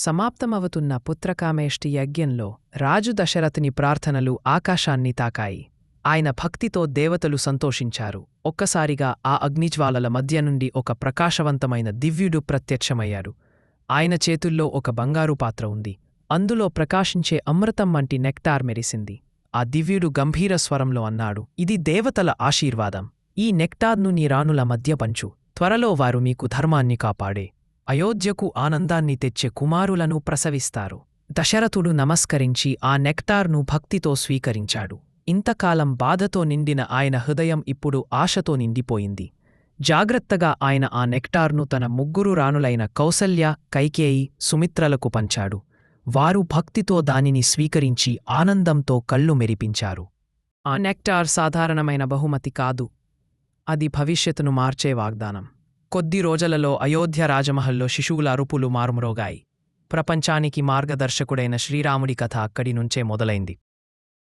సమాప్తమవుతున్న పుత్రకామేష్టి యజ్ఞంలో రాజు దశరథుని ప్రార్థనలు ఆకాశాన్ని తాకాయి. ఆయన భక్తితో దేవతలు సంతోషించారు. ఒక్కసారిగా ఆ అగ్నిజ్వాలల మధ్య నుండి ఒక ప్రకాశవంతమైన దివ్యుడు ప్రత్యక్షమయ్యాడు. ఆయన చేతుల్లో ఒక బంగారు పాత్ర ఉంది. అందులో ప్రకాశించే అమృతం వంటి నెక్టార్ మెరిసింది. ఆ దివ్యుడు గంభీర స్వరంలో అన్నాడు ఇది దేవతల ఆశీర్వాదం. ఈ నెక్టార్ను నీ రాణుల మధ్య పంచు. త్వరలో వారు మీకు ధర్మాన్ని కాపాడే. అయోధ్యకు ఆనందాన్ని తెచ్చే కుమారులను ప్రసవిస్తారు. దశరథుడు నమస్కరించి ఆ నెక్టార్ను భక్తితో స్వీకరించాడు. ఇంతకాలం బాధతో నిండిన ఆయన హృదయం ఇప్పుడు ఆశతో నిండిపోయింది. జాగ్రత్తగా ఆయన ఆ నెక్టార్ను తన ముగ్గురు రాణులైన కౌసల్య కైకేయి సుమిత్రలకు పంచాడు. వారు భక్తితో దానిని స్వీకరించి ఆనందంతో కళ్ళు మెరిపించారు. ఆ నెక్టార్ సాధారణమైన బహుమతి కాదు. అది భవిష్యత్తును మార్చే వాగ్దానం. కొద్ది రోజులలో అయోధ్య రాజమహల్లో శిశువుల అరుపులు మారుమ్రోగాయి. ప్రపంచానికి మార్గదర్శకుడైన శ్రీరాముడి కథ అక్కడి నుంచే మొదలైంది.